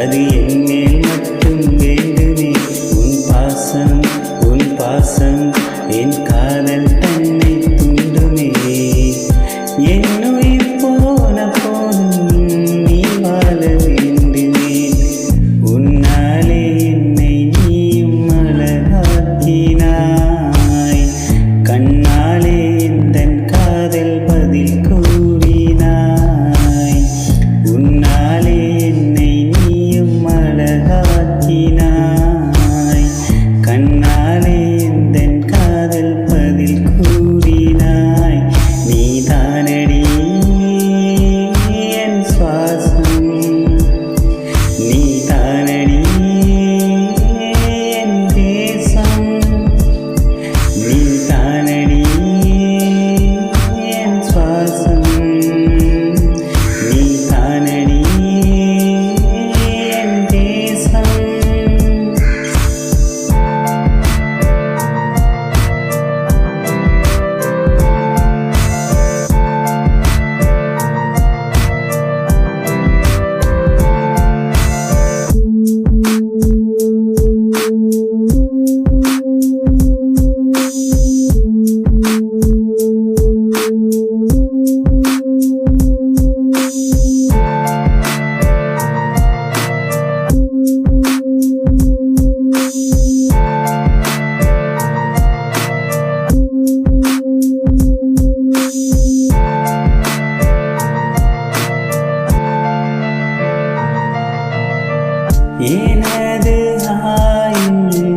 அது என் நானே எனது ஆயுள்